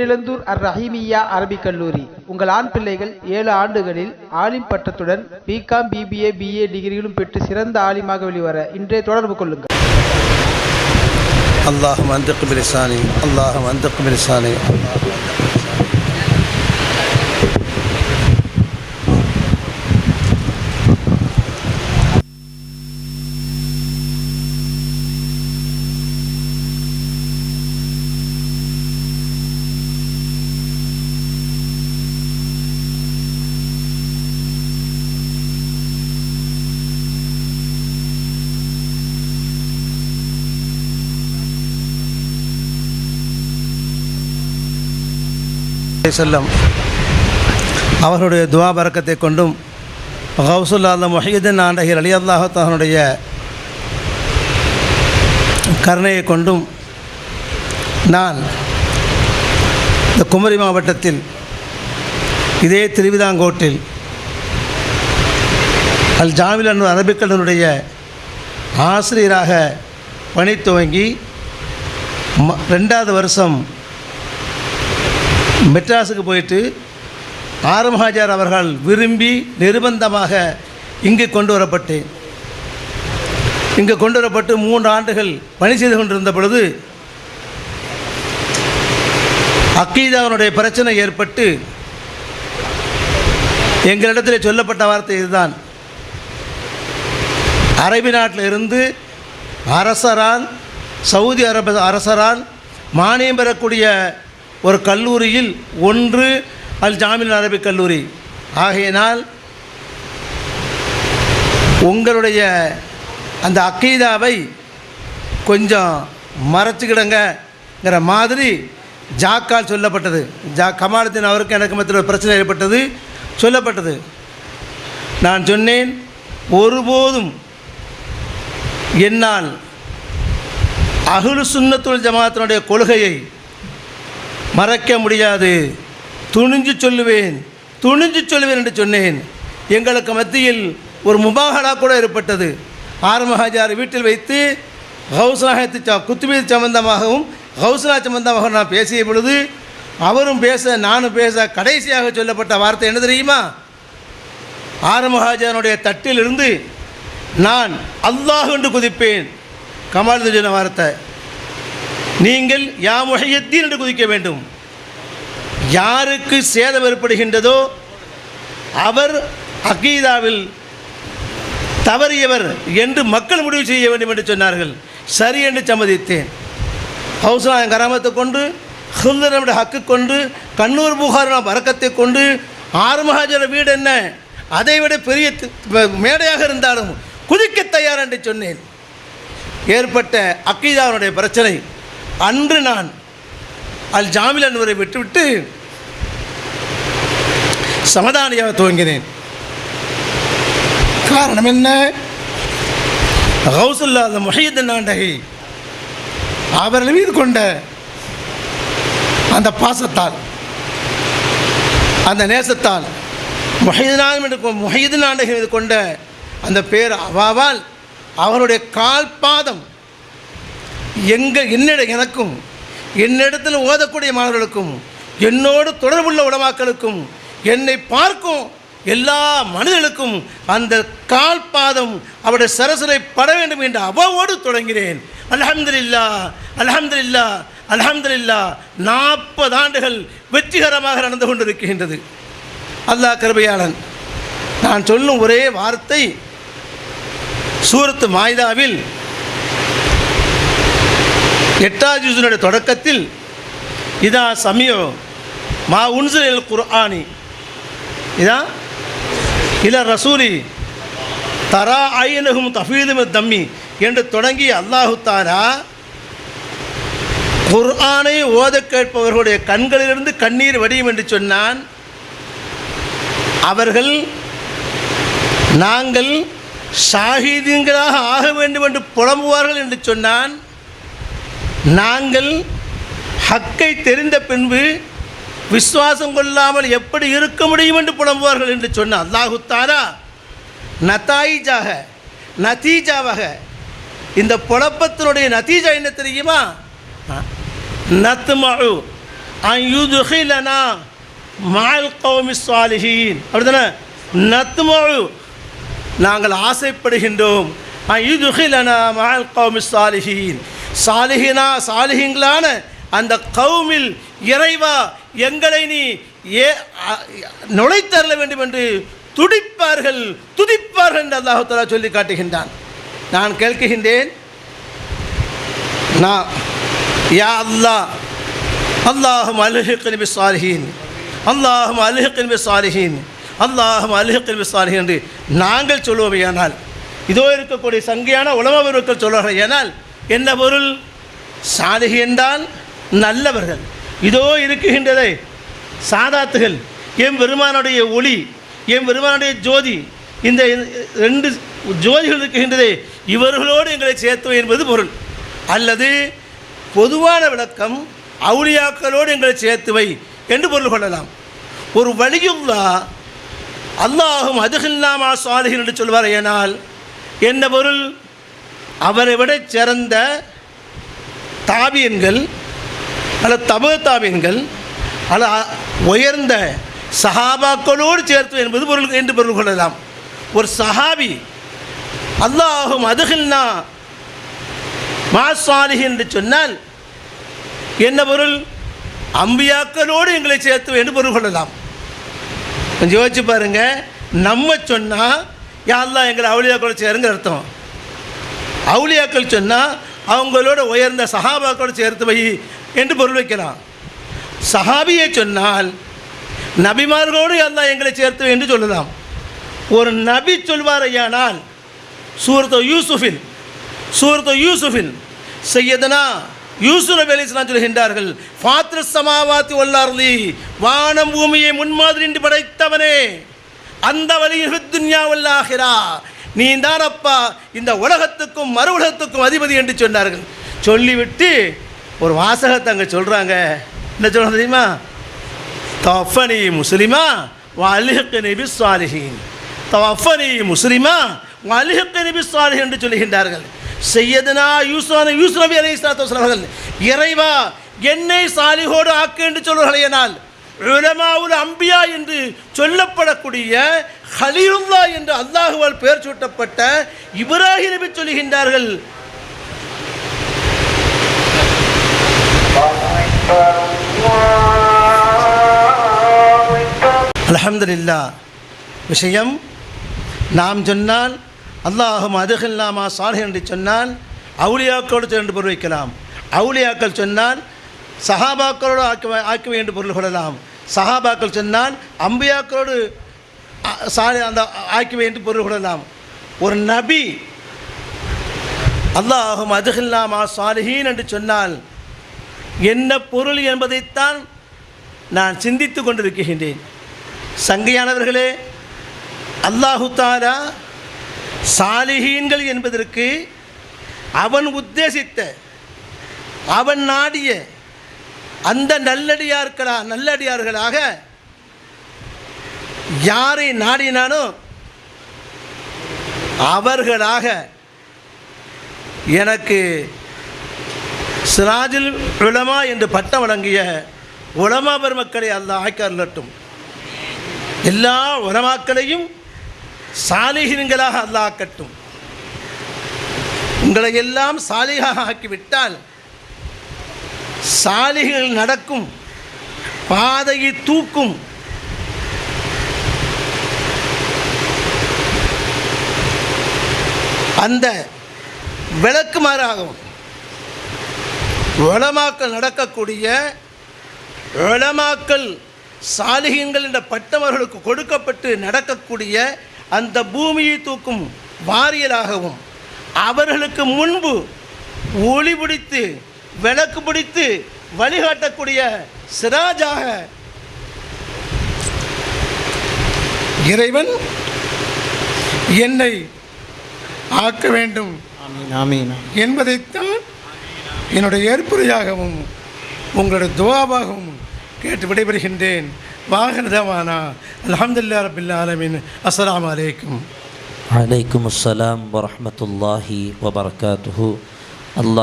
பேரிழந்தூர் அர் ரஹீமியா அரபிக் கல்லூரி. உங்கள் ஆண் பிள்ளைகள் ஏழு ஆண்டுகளில் ஆலிம் பட்டத்துடன் பிகாம் பிபிஏ பிஏ டிகிரிகளும் பெற்று சிறந்த ஆலிமாக வெளிவர இன்றைய தொடர்பு கொள்ளுங்கள். அல்லாஹ் அந்தக்கு பிரிசானி. அல்லாஹ் அந்தக்கு பிரிசானி. அலஹி செல்லம் அவர்களுடைய துவா பறக்கத்தை கொண்டும் ஹவுசுல்லாத மொஹீதன் ஆண்டகர் அலி அல்லாஹத்தகனுடைய கருணையை கொண்டும் நான் இந்த குமரி மாவட்டத்தில் இதே திருவிதாங்கோட்டில் அல் ஜாமிலன் அரபிக்கடனுடைய ஆசிரியராக பணி துவங்கி ரெண்டாவது வருஷம் மெட்ராஸுக்கு போயிட்டு ஆரம்ஹாஜார் அவர்கள் விரும்பி நிர்பந்தமாக இங்கு கொண்டு வரப்பட்டேன். இங்கு கொண்டு வரப்பட்டு மூன்று ஆண்டுகள் பணி செய்து கொண்டிருந்த பொழுது அக்கீதாவனுடைய பிரச்சனை ஏற்பட்டு எங்களிடத்தில் சொல்லப்பட்ட வார்த்தை இதுதான். அரபி நாட்டில் இருந்து அரசரால் சவுதி அரபு அரசரால் மானியம் பெறக்கூடிய ஒரு கல்லூரியில் ஒன்று அல் ஜாமில் அரபிக் கல்லூரி. ஆகையினால் உங்களுடைய அந்த அக்கீதாவை கொஞ்சம் மறைச்சிக்கிடுங்கிற மாதிரி ஜாக்கால் சொல்லப்பட்டது. ஜா கமாலத்தின் அவருக்கு எனக்கு மத்திய ஒரு பிரச்சனை ஏற்பட்டது சொல்லப்பட்டது. நான் சொன்னேன் ஒருபோதும் என்னால் அகுலு சுண்ணத்துள் ஜமாத்தினுடைய கொள்கையை மறக்க முடியாது. துணிஞ்சு சொல்லுவேன் துணிஞ்சு சொல்லுவேன் என்று சொன்னேன். எங்களுக்கு மத்தியில் ஒரு முபாகலா கூட ஏற்பட்டது. ஆரம்பஹாஜார் வீட்டில் வைத்து ஹவுஸ்நாயத்து ச குத்துமீது சம்பந்தமாகவும் ஹவுஸ்னா சம்பந்தமாக நான் பேசிய பொழுது அவரும் பேச நானும் பேச கடைசியாக சொல்லப்பட்ட வார்த்தை என்ன தெரியுமா? ஆரம்பஹாஜானுடைய தட்டிலிருந்து நான் அல்லாஹ் என்று குதிப்பேன். கமால் சொன்ன வார்த்தை. நீங்கள் யா முஹையத்தீன் என்று குதிக்க வேண்டும். யாருக்கு சேதம் ஏற்படுகின்றதோ அவர் அகீதாவில் தவறியவர் என்று மக்கள் முடிவு செய்ய வேண்டும் என்று சொன்னார்கள். சரி என்று சம்மதித்தேன். ஹவுஸ்லாயம் கராமத்தை கொண்டு ஹுல்லரமுடைய ஹக்கு கொண்டு கண்ணூர் புகாரின வரக்கத்தை கொண்டு ஆறுமகாஜர வீடு என்ன? அதை விட பெரிய தி- மேடையாக இருந்தாலும் குதிக்க தயார் என்று சொன்னேன். ஏற்பட்ட அக்கீதாவுடைய பிரச்சனை அன்று நான் அல் ஜாமில் அன்வரை விட்டுவிட்டு சமதானியாக துவங்கினேன். காரணம் என்ன? ஹவுசுல்லாத அந்த முஹீதன் நாண்டகை அவர்கள் மீது கொண்ட அந்த பாசத்தால் அந்த நேசத்தால் முஹீதனான் என்று கொ- முஹீதன் மீது கொண்ட அந்த பேர் அவாவால் அவருடைய கால்பாதம் எங்கள் என்னிட எனக்கும் என்னிடத்தில் ஓதக்கூடிய மாணவர்களுக்கும் என்னோடு தொடர்புள்ள உடமாக்களுக்கும் என்னை பார்க்கும் எல்லா மனிதர்களுக்கும் அந்த கால் பாதம் அவருடைய சரசரை பட வேண்டும் என்று அவாவோடு தொடங்கினேன். அல்ஹம்துலில்லா அல்ஹம்துலில்லா அல்ஹம்துலில்லா. நாற்பது ஆண்டுகள் வெற்றிகரமாக நடந்து கொண்டிருக்கின்றது. அல்லாஹ் கருபையாளன் நான் சொல்லும் ஒரே வார்த்தை சூரத்து மாய்தாவில் எட்டாவது ஜூசனுடைய தொடக்கத்தில் இதா சமயோ மா உன்சில் குர்ஆனி. இதா? இல ரசூலி தரா ஐநகும் தஃபீதும் தம்மி என்று தொடங்கி அல்லாஹு தாரா குர்ஆனை ஓத கேட்பவர்களுடைய கண்களிலிருந்து கண்ணீர் வடியும் என்று சொன்னான். அவர்கள் நாங்கள் ஷாஹீதீன்களாக ஆக வேண்டும் என்று புலம்புவார்கள் என்று சொன்னான். நாங்கள் ஹக்கை தெரிந்த பின்பு விசுவாசம் கொள்ளாமல் எப்படி இருக்க முடியும் என்று புலம்புவார்கள் என்று சொன்ன அல்லாஹுத்தாரா நத்தாயிஜாக நதீஜாவாக இந்த புழப்பத்தினுடைய நதீஜா என்ன தெரியுமா? நத்மு அயுதுகிலனா மால் கௌமி சாலிஹீன் அப்படிதானே நத்மழு நாங்கள் ஆசைப்படுகின்றோம். அயுதுகிலனா மால் கௌமி சாலிஹீன் சாலிகினா சாலிகிங்களான அந்த கவுமில் இறைவா எங்களை நீ ஏ நுழைத்தரல வேண்டும் என்று துடிப்பார்கள் துதிப்பார்கள் என்று அல்லாஹு சொல்லி காட்டுகின்றான். நான் கேட்குகின்றேன் நான் யா அல்லாஹ் அல்லாஹும் அலுஹிக்னி பி சாலிஹீன் அல்லாஹும் அலுஹிக்னி பி சாலிஹீன் அல்லாஹும் அலுஹிக்னி பி சாலிஹீன் என்று நாங்கள் சொல்லுவோம் ஏனால் இதோ இருக்கக்கூடிய சங்கையான பெருக்கள் சொல்வார்கள் ஏனால் என்ன பொருள் சாதிகி என்றால் நல்லவர்கள். இதோ இருக்குகின்றதே சாதாத்துகள் என் பெருமானுடைய ஒளி என் பெருமானுடைய ஜோதி இந்த ரெண்டு ஜோதிகள் இருக்கின்றதே இவர்களோடு எங்களை சேர்த்து என்பது பொருள். அல்லது பொதுவான விளக்கம் அவுளியாக்களோடு எங்களை சேர்த்துவை என்று பொருள் கொள்ளலாம். ஒரு வழியுள்ளா அல்லாஹும் அதுகில்லாமா சாலிஹின் என்று சொல்வார் ஏனால் என்ன பொருள்? அவரை விட சிறந்த தாபியன்கள் அல்ல தப தாபியன்கள் அல்ல உயர்ந்த சஹாபாக்களோடு சேர்த்து என்பது பொருள் என்று பொருள் கொள்ளலாம். ஒரு சஹாபி அல்லாஹும் அதுகில்னா மாசாலிஹி என்று சொன்னால் என்ன பொருள்? அம்பியாக்களோடு எங்களை சேர்த்து என்று பொருள் கொள்ளலாம். கொஞ்சம் யோசிச்சு பாருங்கள் நம்ம சொன்னால் யாரெல்லாம் எங்களை அவுளியாக்களோட சேருங்கிற அர்த்தம். அவுளியாக்கள் சொன்னால் அவங்களோட உயர்ந்த சஹாபாக்களோட சேர்த்து வை என்று பொருள் வைக்கலாம். சஹாபியை சொன்னால் நபிமார்களோடு எல்லாம் எங்களை சேர்த்து என்று சொல்லலாம். ஒரு நபி சொல்வாரையானால் சூரத்து யூசுஃபில் சூரத்து யூசுஃபில் செய்யதனா யூசு நபி அலி சொல்கின்றார்கள் பாத்திர சமாவாத்தி வல்லார்லி வானம் பூமியை முன்மாதிரி என்று படைத்தவனே அந்த வழியில் துன்யா வல்லாகிறா நீ தானப்பா இந்த உலகத்துக்கும் மறு உலகத்துக்கும் அதிபதி என்று சொன்னார்கள். சொல்லிவிட்டு ஒரு வாசகத்தை அங்கே சொல்கிறாங்க என்ன சொல்கிறது தெரியுமா? தஃபனி முஸ்லிமா வலிஹக்கு நபி சாலிஹீன் தஃபனி முஸ்லிமா வலிஹக்கு நபி சாலிஹ் என்று சொல்லுகின்றார்கள். செய்யதுனா யூசுவான யூஸ் நபி அலி அவர்கள் இறைவா என்னை சாலிஹோடு ஆக்கு என்று சொல்வார்களேனால் உலமாவுல் அம்பியா என்று சொல்லப்படக்கூடிய ஹலீலுல்லா என்று அல்லாஹுவால் பெயர் சூட்டப்பட்ட இப்ராஹிம் நபி சொல்கின்றார்கள். அலமதுல்லா விஷயம் நாம் சொன்னால் அல்லாஹும் அதுகில்லாமா சாலை என்று சொன்னால் அவுலியாக்களோடு சென்று பொருள் வைக்கலாம். அவுலியாக்கள் சொன்னால் சஹாபாக்களோடு ஆக்கி ஆக்கி என்று பொருள் கொள்ளலாம். சஹாபாக்கள் சொன்னால் அம்பியாக்களோடு சாலை அந்த ஆக்கி என்று பொருள் கொள்ளலாம். ஒரு நபி அல்லாஹும் அதுகில்லாமா சாலிஹீன் என்று சொன்னால் என்ன பொருள் என்பதைத்தான் நான் சிந்தித்து கொண்டிருக்கின்றேன். சங்கையானவர்களே அல்லாஹு தாலா சாலிஹீன்கள் என்பதற்கு அவன் உத்தேசித்த அவன் நாடிய அந்த நல்லடியார்களா நல்லடியார்களாக யாரை நாடினானோ அவர்களாக எனக்கு சிராஜில் உலமா என்று பட்டம் வழங்கிய உலமா பெருமக்களை அல்லாஹ் ஆக்கி எல்லா உலமாக்களையும் சாலிகின்களாக அல்லாஹ் ஆக்கட்டும். உங்களை எல்லாம் சாலிகாக ஆக்கிவிட்டால் சாலிகள் நடக்கும் பாதையை தூக்கும். அந்த விளக்குமாறாகும் உலமாக்கள் நடக்கக்கூடிய உலமாக்கள் சாலிகங்கள் என்ற பட்டவர்களுக்கு கொடுக்கப்பட்டு நடக்கக்கூடிய அந்த பூமியை தூக்கும் வாரியலாகவும் அவர்களுக்கு முன்பு ஒளி பிடித்து விளக்கு பிடித்து வழிகாட்டக்கூடிய சிராஜாக இறைவன் என்னை ஆக்க வேண்டும் என்பதைத்தான் என்னுடைய ஏற்புரையாகவும் உங்களுடைய துவாவாகவும் கேட்டு விடைபெறுகின்றேன். வாகனதமானா அலமதுல்லா ரபில் ஆலமின். அஸ்லாம் அலைக்கும். அலைக்கும் அஸ்லாம் வரமத்துல்லாஹி வபர்காத்து அல்லா